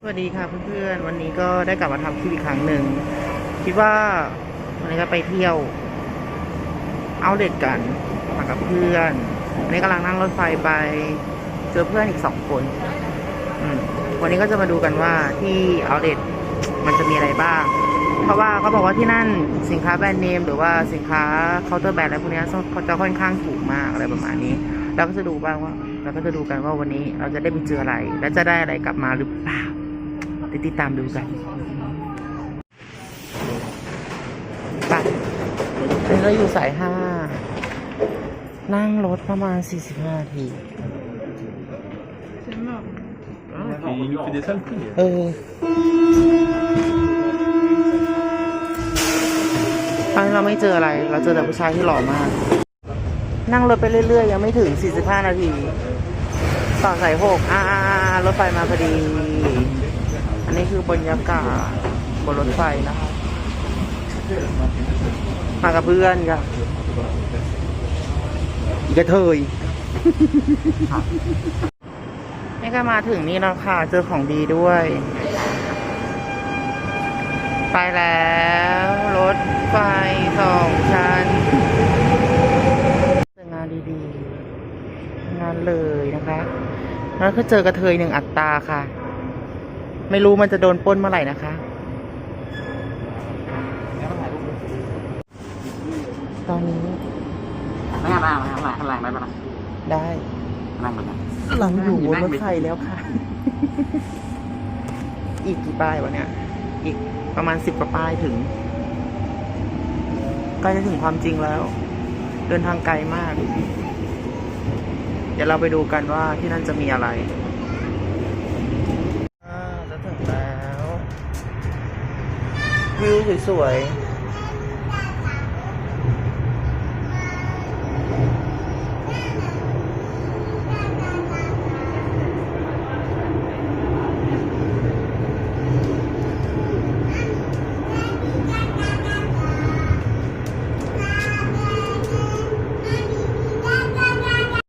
สวัสดีค่ะเพื่อนๆ วันนี้ก็ได้กลับมาทำคลิปอีกครั้งหนึ่ง คิดว่าวันนี้ก็ไปเที่ยว เอาเด็ดกันมากับเพื่อนวันนี้กำลังนั่งรถไฟไป เจอเพื่อนอีกสองคนวันนี้ก็จะมาดูกันว่าที่เอาเด็ดมันจะมีอะไรบ้าง เพราะว่าเขาบอกว่าที่นั่นสินค้าแบรนด์เนม หรือว่าสินค้าเคาน์เตอร์แบรนด์อะไรพวกนี้เขาจะค่อนข้างถูกมากอะไรประมาณนี้เราก็จะดูบ้างว่าเราก็จะดูกันว่าวันนี้เราจะได้ไปเจออะไร และจะได้อะไรกลับมาหรือเปล่า ติดติดตามดูกันไปอันนี้เราอยู่สายห้า นั่งรถประมาณ 45นาที Ah, il nous fait des saletés. เออตอนนี้เราไม่เจออะไร เราเจอแต่ผู้ชายที่หล่อมาก นั่งรถไปเรื่อยๆ ยังไม่ถึง 45 นาที ต่อสายหกอ่ารถไฟมาพอดี อันนี้คือบรรยากาศบนรถไฟนะคะมากับเพื่อนค่ะอีกระเทยนี่ก็มาถึงนี่แล้วค่ะเจอของดีด้วย ไปแล้ว รถไฟสองชั้นงานดีๆ งานเลยนะคะ แล้วก็เจอกระเทยหนึ่งอัตราค่ะ ไม่รู้มันจะโดนปล้นเมื่อไหร่นะคะตอนนี้ไม่เอาไม่เอาไม่เอาข้างหลังไม่เป็นไรได้นั่งมันนะเราอยู่บนรถไฟแล้วค่ะ อีกกี่ป้ายวะเนี่ย อีกประมาณสิบกว่าป้ายถึงใกล้จะถึงความจริงแล้ว เดินทางไกลมาก เดี๋ยวเราไปดูกันว่าที่นั่นจะมีอะไร วิวสวยๆ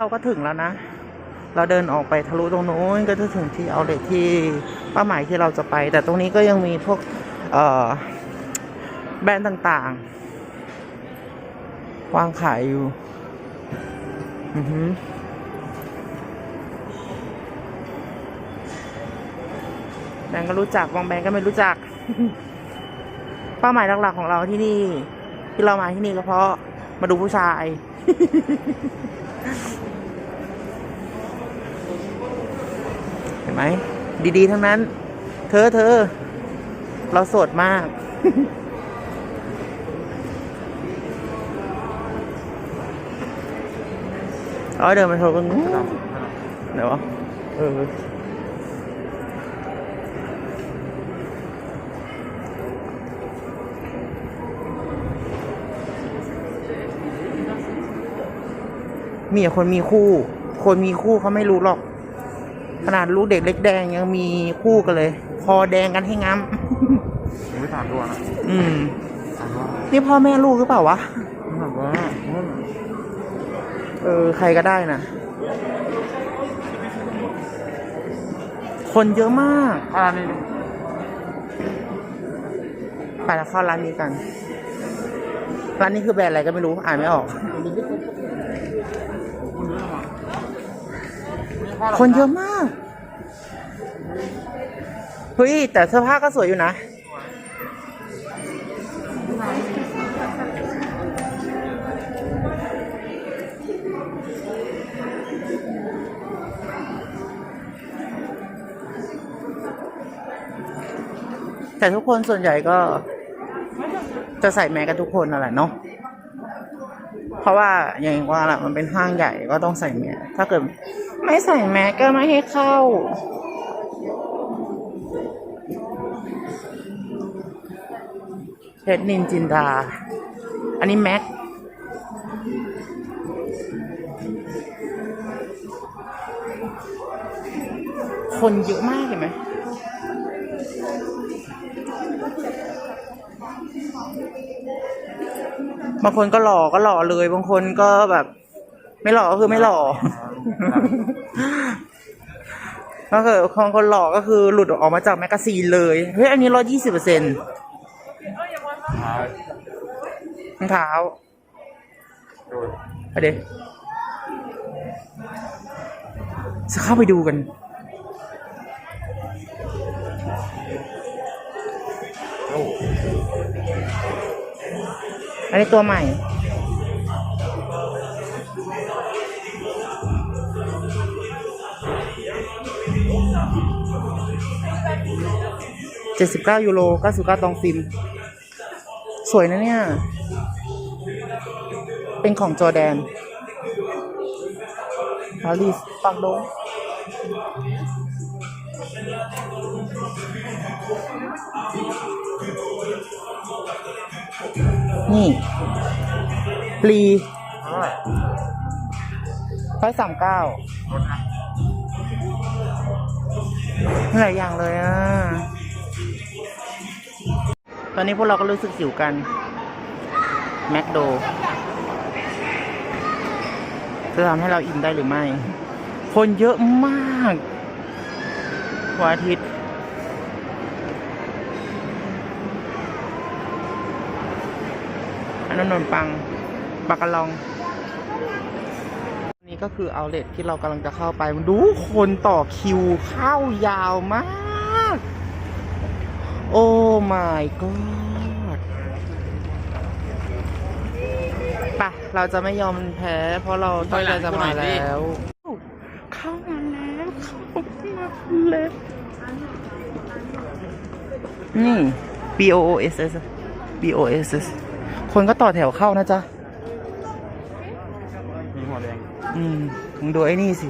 เราก็ถึงแล้วนะ เราเดินออกไปทะลุตรงโน้นก็จะถึงที่เอาเลทที่เป้าหมายที่เราจะไป แต่ตรงนี้ก็ยังมีพวก แบรนด์ต่างๆ วางขายอยู่แบรนด์ก็รู้จักบางแบรนด์ก็ไม่รู้จัก เป้าหมายหลักๆของเราที่นี่ ที่เรามาที่นี่ก็เพราะมาดูผู้ชาย เห็นไหม ดีๆ ทั้งนั้น เธอเธอ เราโสดมากเอาเดินไปโทรกันเดี๋ยววะเออมีคนมีคู่ คนมีคู่เขาไม่รู้หรอก ขนาดลูกเด็กเล็กแดงยังมีคู่กันเลย คอแดงกันให้ง้ำไม่ถามด้วยนะอืมถามว่านี่พ่อแม่ลูกหรือเปล่าวะถามว่าเออ ใครก็ได้นะคนเยอะมากอ่านี่ไปแล้วเข้าร้านนี้กัน ร้านนี้คือแบรนด์อะไรก็ไม่รู้ อ่านไม่ออก คนเยอะมาก เฮ้ย แต่เสื้อผ้าก็สวยอยู่นะ แต่ทุกคนส่วนใหญ่ก็จะใส่แมสกันทุกคนนั่นแหละเนาะเพราะว่าอย่างว่าแหละมันเป็นห้างใหญ่ก็ต้องใส่แมสถ้าเกิดไม่ใส่แมสก็ไม่ให้เข้า เพชรนินจินดา อันนี้แม็กคนเยอะมาก บางคนก็หล่อก็หล่อเลย บางคนก็แบบ ไม่หล่อก็คือไม่หล่อก็คือคนคนหลอกก็คือหลุดออกมาจากแมกกาซีนเลย เฮ้ย อันนี้ลดยี่สิบเปอร์เซ็นต์รองเท้าเอาเดี๋ยวจะเข้าไปดูกัน อันนี้ตัวใหม่เจ็ดสิบเก้ายูโรเก้าสิบเก้าตองฟิล์มสวยนะเนี่ย เป็นของจอแดนปารีสปักโดง นี่ ปลีเท่าไหร่ร้อยสามเก้าลดนะหลายอย่างเลยอะ ตอนนี้พวกเราก็รู้สึกหิวกัน แมคโด จะทำให้เราอิ่มได้หรือไม่ คนเยอะมาก วันอาทิตย์ นนนนนปังปากกะลอง นี่ก็คือเอาเลทที่เรากำลังจะเข้าไป มันดูคนต่อคิวเข้ายาวมาก โอ้ my god ปะเราจะไม่ยอมแพ้ เพราะเราตั้งใจจะมาแล้ว เข้ามาแล้ว เข้ามาแล้วนี่ B O O S S B O S S คนก็ต่อแถวเข้านะจ๊ะ มีหัวแดง อืมมึงดูไอ้นี่สิ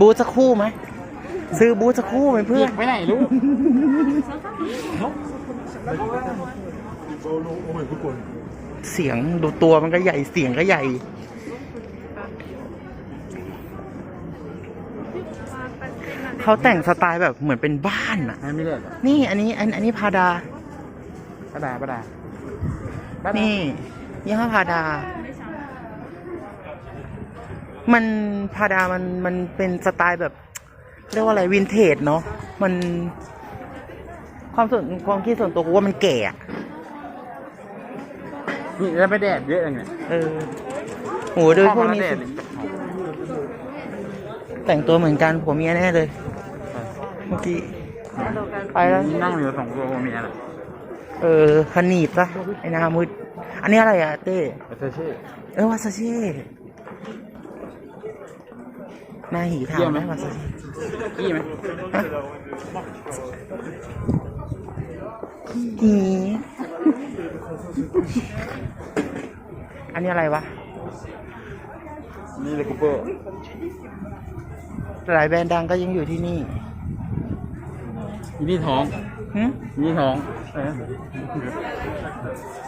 บูธสักคู่ไหม ซื้อบูธสักคู่ไหมเพื่อน ไปไหนลูก เสียงดูตัวมันก็ใหญ่ เสียงก็ใหญ่ เขาแต่งสไตล์แบบเหมือนเป็นบ้านอะ ไม่เลือกนี่อันนี้อันอันนี้พาดาป้าดาป้าดาป้าดานี่ยี่ห้อพาดา มันพาดามันมันเป็นสไตล์แบบ เรียกว่าอะไรวินเทจเนาะมัน ความส่วนความคิดส่วนตัวกูว่ามันแก่อะนี่แล้วไปแดดเยอะยังไงเออโหโดยพวกนี้แดสิดแต่งตัวเหมือนกันผัวเมียแน่เลย เมื่อกี้ไปแล้ว นั่งอยู่สองตัวผัวเมียน่ะเออขนีบซะไอ้หนามืดอันนี้อะไรอะเต้ไปเซอร์เช่เออวาซาเช่นายหีถามไหมวาซาเช่กี้ไหมฮะหีอันนี้อะไรวะ นี่เลยคูเปอร์หลายแบรนด์ดังก็ยังอยู่ที่นี่ อีนี่ท้องหึอีนี่ท้องเออ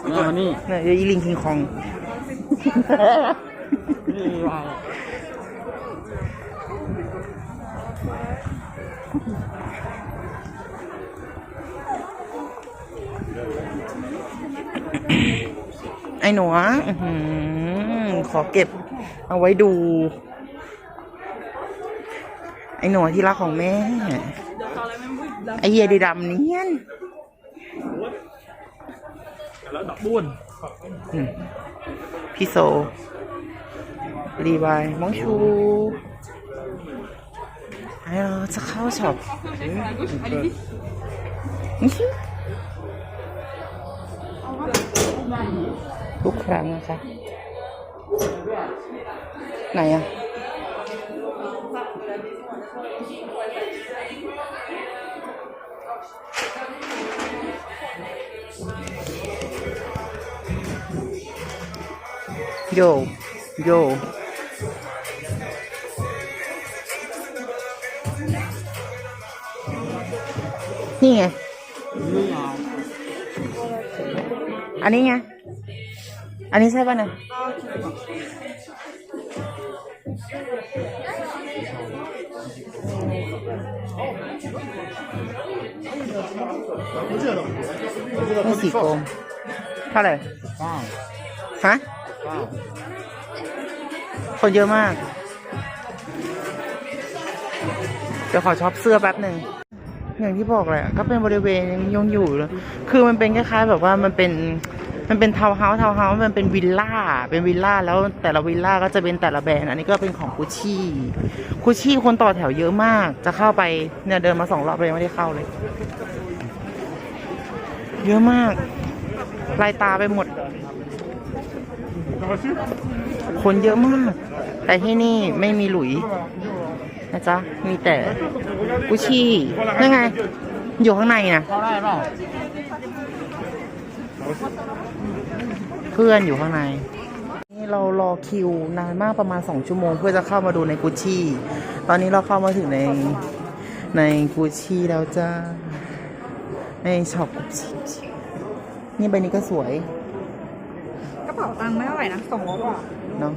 นี่มานี่ เนี่ยอีลิงคิงคอง นี่วายไอ้หนูอะอื้อหือขอเก็บเอาไว้ดู ไอ้หนูที่รักของแม่ไอ้เหี้ยดีดำเนียนแล้วดอกบุญอืมพี่โซรีบายมองชูไอ้เราจะเข้าช็อปอื้อหือทุกครั้งนะคะไหนอะ โยโยนี่ไงนี่เอาอันนี้ไง อันนี้ใช่ป่ะเนี่ย ไม่สีโกงเท่าไหร่เก้าฮะเว้าวคนเยอะมาก เดี๋ยวขอช็อปเสื้อแป๊บหนึ่งอย่างที่บอกแหละก็เป็นบริเวณยังยงอยู่เลยคือมันเป็นคล้ายๆแบบว่ามันเป็นมันเป็นทาวน์เฮาส์ทาวน์เฮาส์มันเป็นวิลล่าเป็นวิลล่าแล้วแต่ละวิลล่าก็จะเป็นแต่ละแบรนด์อันนี้ก็เป็นของกุชชี่กุชชี่คนต่อแถวเยอะมาก จะเข้าไปเนี่ยเดินมาสองรอบเลยยังไม่ได้เข้าเลย เยอะมาก ลายตาไปหมด คนเยอะมาก แต่ที่นี่ไม่มีหลุย นะจ๊ะ มีแต่กุชี่นั่นไง อยู่ข้างในนะเพื่อนอยู่ข้างในนี่เรารอคิวนานมากประมาณสองชั่วโมง เพื่อจะเข้ามาดูในกุชี่ ตอนนี้เราเข้ามาถึงในในกุชี่แล้วจ้า ในช็อปกุชชี่นี่ใบนี้ก็สวยกระเป๋าตังค์ไม่เท่าไหร่นะสองร้อยกว่าเนาะ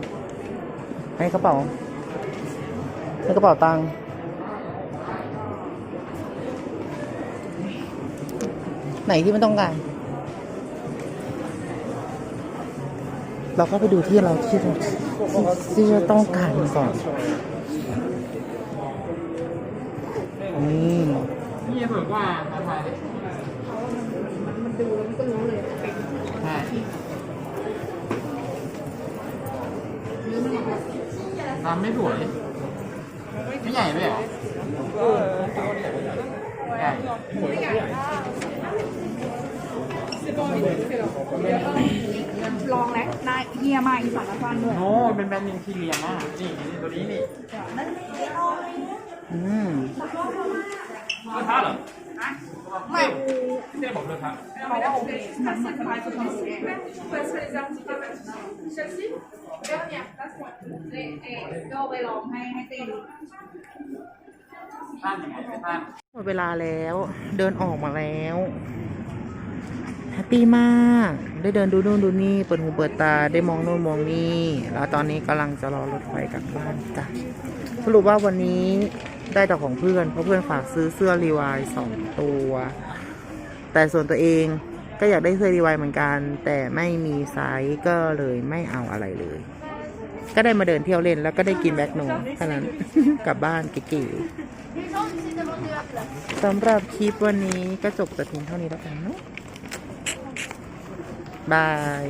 ให้กระเป๋าให้กระเป๋าตังค์ไหนที่ไม่ต้องการเราก็ไปดูที่เราที่เราที่เราต้องการก่อน นี่นี่สวยกว่าทำไม มันดูแล้วมันก็รู้เลยเป็น ใช่ เนื้อมันแบบ ทำไม่สวยไม่ใหญ่ไหมเหรอใหญ่ลองแล้วนายเฮียมาอีสานละฟันด้วยโน้เป็นแบรนด์นิวทีเรียมากนี่นี่ตัวนี้นี่อืม เลือกท้าเหรอไม่ไม่ได้บอกเลือกท้าเขาว่าโอเคมันมันสบายสุดเลยก็ไปลองให้ให้ตีดูท่านยังไงไม่ท่าน หมดเวลาแล้วเดินออกมาแล้วแฮปปี้มาก ได้เดินดูนู่นดูนี่เปิดหูเปิดตาได้มองนู่นมองนี่แล้วตอนนี้กำลังจะรอรถไฟกลับบ้านจ้ะสรุปว่าวันนี้ ได้แต่ของเพื่อน เพราะเพื่อนฝากซื้อเสื้อรีวายสองตัว แต่ส่วนตัวเองก็อยากได้เสื้อรีวายเหมือนกัน แต่ไม่มีไซส์ก็เลยไม่เอาอะไรเลย ก็ได้มาเดินเที่ยวเล่นแล้วก็ได้กินแบ็คโนเท่านั้นกลับบ้านเก๋ๆสำหรับคลิปวันนี้ก็จบแต่เพียงเท่านี้แล้วกันเนาะบาย